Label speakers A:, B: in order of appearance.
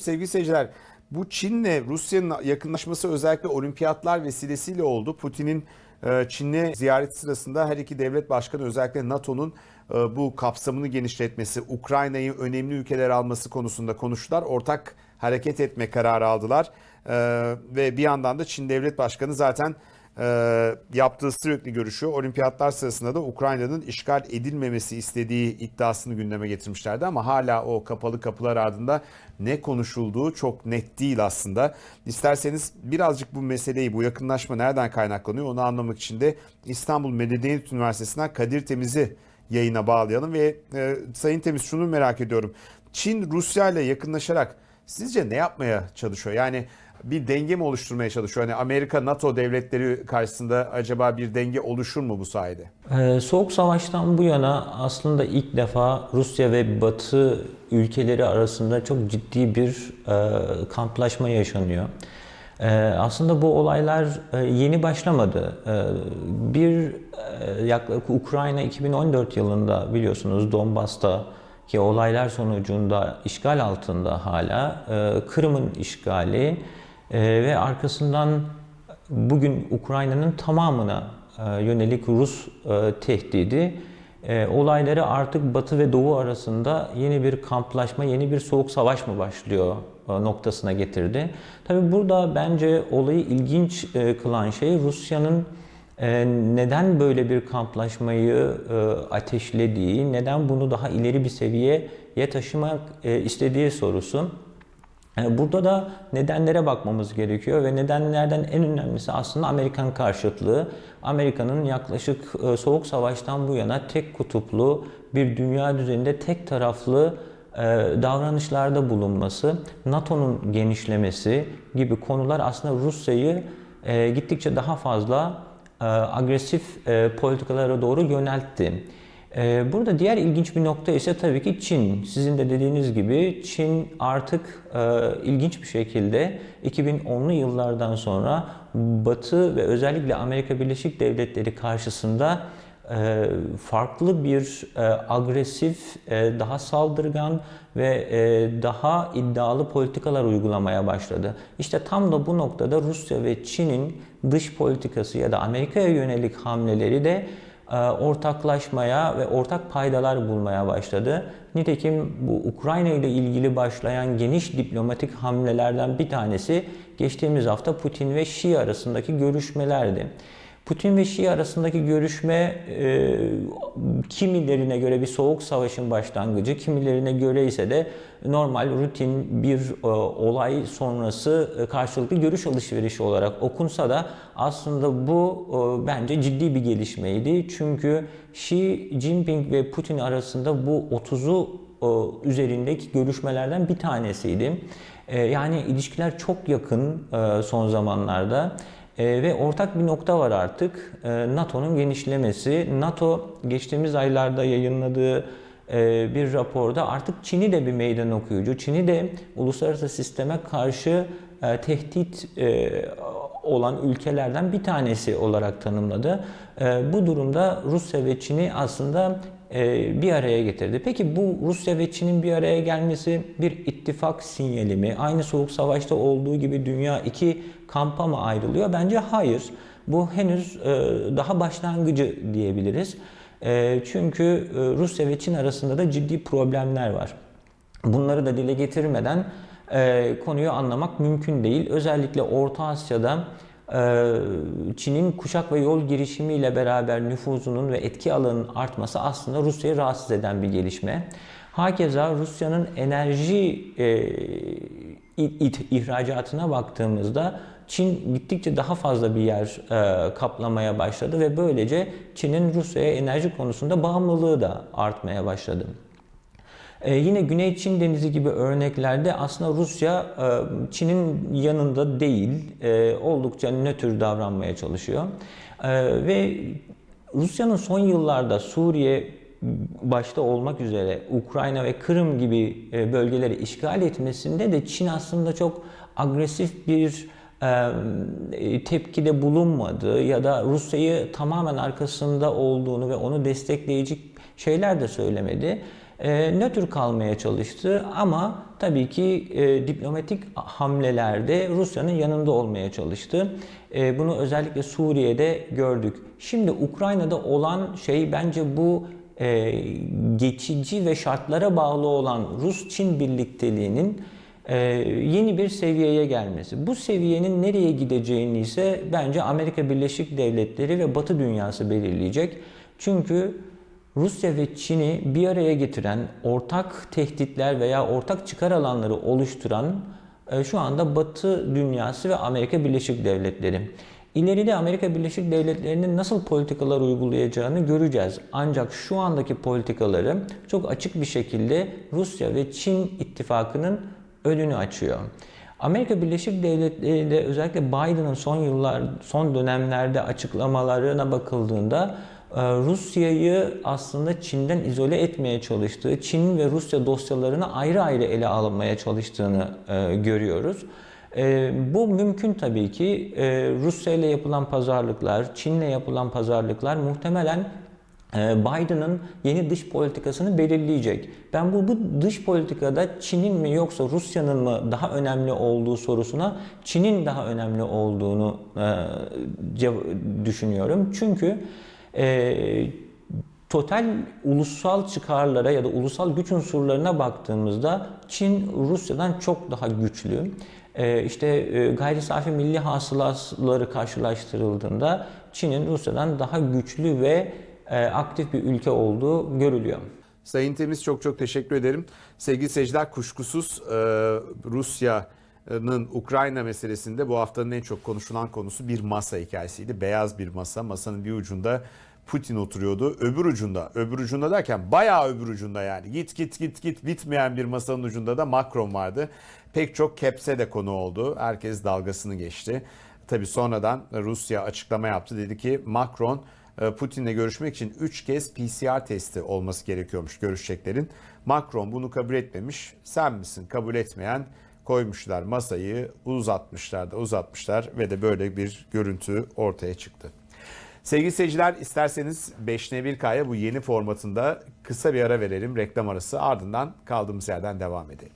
A: Sevgili seyirciler, bu Çin'le Rusya'nın yakınlaşması özellikle olimpiyatlar vesilesiyle oldu. Putin'in e, Çin'e ziyareti sırasında her iki devlet başkanı özellikle NATO'nun e, bu kapsamını genişletmesi, Ukrayna'yı önemli ülkeler alması konusunda konuştular. Ortak hareket etme kararı aldılar. E, Ve bir yandan da Çin devlet başkanı zaten e, yaptığı sürekli görüşü olimpiyatlar sırasında da Ukrayna'nın işgal edilmemesi istediği iddiasını gündeme getirmişlerdi ama hala o kapalı kapılar ardında ne konuşulduğu çok net değil aslında. İsterseniz birazcık bu meseleyi, bu yakınlaşma nereden kaynaklanıyor onu anlamak için de İstanbul Medeniyet Üniversitesi'nden Kadir Temiz'i yayına bağlayalım ve e, Sayın Temiz şunu merak ediyorum. Çin Rusya ile yakınlaşarak sizce ne yapmaya çalışıyor? Yani bir denge mi oluşturmaya çalışıyor? Hani Amerika, NATO devletleri karşısında acaba bir denge oluşur mu bu sayede?
B: Ee, Soğuk Savaş'tan bu yana aslında ilk defa Rusya ve Batı ülkeleri arasında çok ciddi bir e, kamplaşma yaşanıyor. E, aslında bu olaylar e, yeni başlamadı. E, bir e, yaklaşık Ukrayna 2014 yılında biliyorsunuz Donbas'ta ki olaylar sonucunda işgal altında hala e, Kırım'ın işgali e, ve arkasından bugün Ukrayna'nın tamamına e, yönelik Rus e, tehdidi e, olayları artık Batı ve Doğu arasında yeni bir kamplaşma, yeni bir soğuk savaş mı başlıyor e, noktasına getirdi. Tabi burada bence olayı ilginç e, kılan şey Rusya'nın e, neden böyle bir kamplaşmayı e, ateşlediği, neden bunu daha ileri bir seviyeye taşımak e, istediği sorusu. Yani Burada da nedenlere bakmamız gerekiyor ve nedenlerden en önemlisi aslında Amerikan karşıtlığı. Amerika'nın yaklaşık e, Soğuk Savaş'tan bu yana tek kutuplu bir dünya düzeninde tek taraflı e, davranışlarda bulunması, NATO'nun genişlemesi gibi konular aslında Rusya'yı e, gittikçe daha fazla agresif politikalara doğru yöneltti. Ee, burada diğer ilginç bir nokta ise tabii ki Çin. Sizin de dediğiniz gibi Çin artık e, ilginç bir şekilde 2010'lu yıllardan sonra Batı ve özellikle Amerika Birleşik Devletleri karşısında e, farklı bir e, agresif, daha saldırgan ve daha iddialı politikalar uygulamaya başladı. İşte tam da bu noktada Rusya ve Çin'in dış politikası ya da Amerika'ya yönelik hamleleri de ortaklaşmaya ve ortak paydalar bulmaya başladı. Nitekim bu Ukrayna ile ilgili başlayan geniş diplomatik hamlelerden bir tanesi geçtiğimiz hafta Putin ve Şii arasındaki görüşmelerdi. Putin ve Şii arasındaki görüşme e, kimilerine göre bir soğuk savaşın başlangıcı, kimilerine göre ise de normal rutin bir e, olay sonrası e, karşılıklı görüş alışverişi olarak okunsa da aslında bu e, bence ciddi bir gelişmeydi. Çünkü Xi Jinping ve Putin arasında bu 30'u e, üzerindeki görüşmelerden bir tanesiydi. E, yani ilişkiler çok yakın e, son zamanlarda. E, ve ortak bir nokta var artık. E, NATO'nun genişlemesi. NATO geçtiğimiz aylarda yayınladığı e, bir raporda artık Çin'i de bir meydan okuyucu, Çin'i de uluslararası sisteme karşı e, tehdit e, olan ülkelerden bir tanesi olarak tanımladı. E, bu durumda Rusya ve Çin'i aslında bir araya getirdi. Peki bu Rusya ve Çin'in bir araya gelmesi bir ittifak sinyali mi? Aynı Soğuk Savaş'ta olduğu gibi dünya iki kampa mı ayrılıyor? Bence hayır. Bu henüz e, daha başlangıcı diyebiliriz. E, çünkü Rusya ve Çin arasında da ciddi problemler var. Bunları da dile getirmeden konuyu anlamak mümkün değil. Özellikle Orta Asya'da Çin'in kuşak ve yol girişimiyle beraber nüfuzunun ve etki alanının artması aslında Rusya'yı rahatsız eden bir gelişme. Hakeza Rusya'nın enerji e, ihracatına baktığımızda Çin gittikçe daha fazla bir yer e, kaplamaya başladı ve böylece Çin'in Rusya'ya enerji konusunda bağımlılığı da artmaya başladı. Ee, yine Güney Çin Denizi gibi örneklerde aslında Rusya e, Çin'in yanında değil, e, oldukça nötr davranmaya çalışıyor. E, ve Rusya'nın son yıllarda Suriye başta olmak üzere Ukrayna ve Kırım gibi e, bölgeleri işgal etmesinde de Çin aslında çok agresif bir e, tepkide bulunmadı ya da Rusya'yı tamamen arkasında olduğunu ve onu destekleyici şeyler de söylemedi. E, nötr kalmaya çalıştı ama tabii ki e, diplomatik hamlelerde Rusya'nın yanında olmaya çalıştı. E, bunu özellikle Suriye'de gördük. Şimdi Ukrayna'da olan şey bence bu e, geçici ve şartlara bağlı olan Rus-Çin birlikteliğinin e, yeni bir seviyeye gelmesi. Bu seviyenin nereye gideceğini ise bence Amerika Birleşik Devletleri ve Batı dünyası belirleyecek. Çünkü Rusya ve Çin'i bir araya getiren, ortak tehditler veya ortak çıkar alanları oluşturan e, şu anda Batı dünyası ve Amerika Birleşik Devletleri. İleride Amerika Birleşik Devletleri'nin nasıl politikalar uygulayacağını göreceğiz. Ancak şu andaki politikaları çok açık bir şekilde Rusya ve Çin ittifakının önünü açıyor. Amerika Birleşik Devletleri de özellikle Biden'ın son yıllar, son dönemlerde açıklamalarına bakıldığında Rusya'yı aslında Çin'den izole etmeye çalıştığı, Çin ve Rusya dosyalarını ayrı ayrı ele almaya çalıştığını e, görüyoruz. E, bu mümkün tabii ki. E, Rusya ile yapılan pazarlıklar, Çin'le yapılan pazarlıklar muhtemelen Biden'ın yeni dış politikasını belirleyecek. Ben bu, bu dış politikada Çin'in mi yoksa Rusya'nın mı daha önemli olduğu sorusuna Çin'in daha önemli olduğunu e, düşünüyorum. Çünkü e, total ulusal çıkarlara ya da ulusal güç unsurlarına baktığımızda Çin Rusya'dan çok daha güçlü. Ee, işte e, gayri safi milli hasılaları karşılaştırıldığında Çin'in Rusya'dan daha güçlü ve e, aktif bir ülke olduğu görülüyor.
A: Sayın Temiz çok çok teşekkür ederim. Sevgili seyirciler kuşkusuz e, Rusya'nın Ukrayna meselesinde bu haftanın en çok konuşulan konusu bir masa hikayesiydi. Beyaz bir masa. Masanın bir ucunda Putin oturuyordu. Öbür ucunda, öbür ucunda derken bayağı öbür ucunda yani. Git git git git bitmeyen bir masanın ucunda da Macron vardı. Pek çok kepse de konu oldu. Herkes dalgasını geçti. Tabii sonradan Rusya açıklama yaptı. Dedi ki Macron e, Putin'le görüşmek için 3 kez PCR testi olması gerekiyormuş görüşeceklerin. Macron bunu kabul etmemiş. Sen misin kabul etmeyen? Koymuşlar masayı uzatmışlar da uzatmışlar ve de böyle bir görüntü ortaya çıktı. Sevgili seyirciler isterseniz 5N1K'ya bu yeni formatında kısa bir ara verelim reklam arası ardından kaldığımız yerden devam edelim.